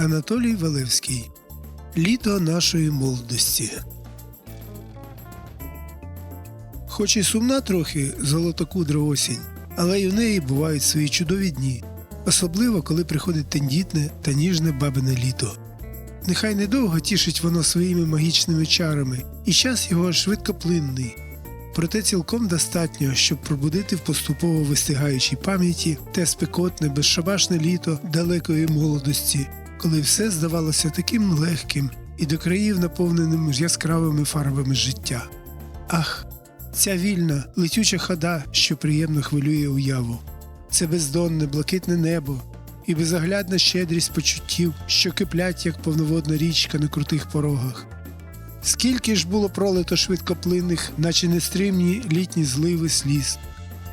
Анатолій Валевський Літо нашої молодості. Хоч і сумна трохи золотокудра осінь, але й у неї бувають свої чудові дні, особливо коли приходить тендітне та ніжне бабине літо. Нехай недовго тішить воно своїми магічними чарами, і час його швидкоплинний. Проте цілком достатньо, щоб пробудити в поступово вистигаючій пам'яті те спекотне, безшабашне літо далекої молодості, коли все здавалося таким легким і до країв наповненим яскравими фарбами життя. Ах, ця вільна, летюча хода, що приємно хвилює уяву, це бездонне, блакитне небо і безоглядна щедрість почуттів, що киплять, як повноводна річка на крутих порогах. Скільки ж було пролито швидкоплинних, наче нестримні літні зливи сліз,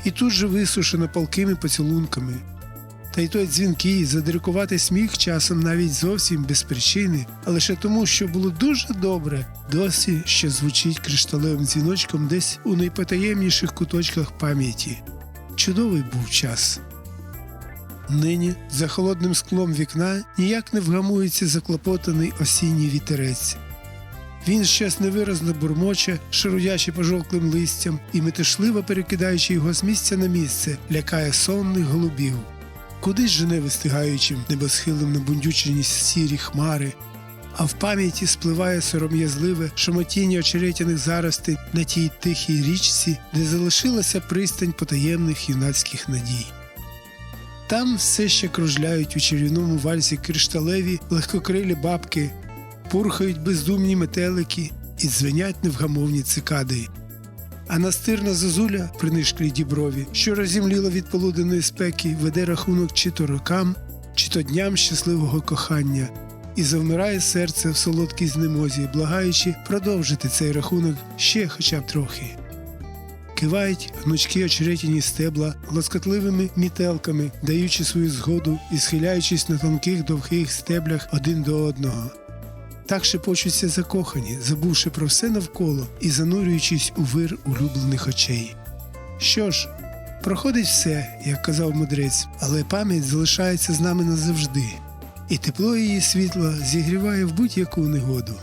і тут же висушено палкими поцілунками. Та й той дзвінкий, задирикуватий сміх часом навіть зовсім без причини, а лише тому, що було дуже добре, досі ще звучить кришталевим дзвіночком десь у найпотаємніших куточках пам'яті. Чудовий був час. Нині за холодним склом вікна ніяк не вгамується заклопотаний осінній вітерець. Він щось невиразно бурмоче, шарудячи пожовклим листям і метушливо перекидаючи його з місця на місце, лякає сонних голубів. Куди ж жене вистигаючим небосхилом набундючені сірі хмари, а в пам'яті спливає сором'язливе шомотіння очеретяних заростей на тій тихій річці, де залишилася пристань потаємних юнацьких надій. Там все ще кружляють у чарівному вальсі кришталеві легкокрилі бабки, пурхають бездумні метелики і дзвенять невгамовні цикади. А настирна зозуля при нишклій діброві, що розімліла від полуденної спеки, веде рахунок чи то рокам, чи то дням щасливого кохання, і завмирає серце в солодкій знемозі, благаючи продовжити цей рахунок ще хоча б трохи. Кивають гнучкі очеретяні стебла лоскотливими мітелками, даючи свою згоду і схиляючись на тонких довгих стеблях один до одного. Так шепочуться закохані, забувши про все навколо і занурюючись у вир улюблених очей. Що ж, проходить все, як казав мудрець, але пам'ять залишається з нами назавжди, і тепло її світла зігріває в будь-яку негоду.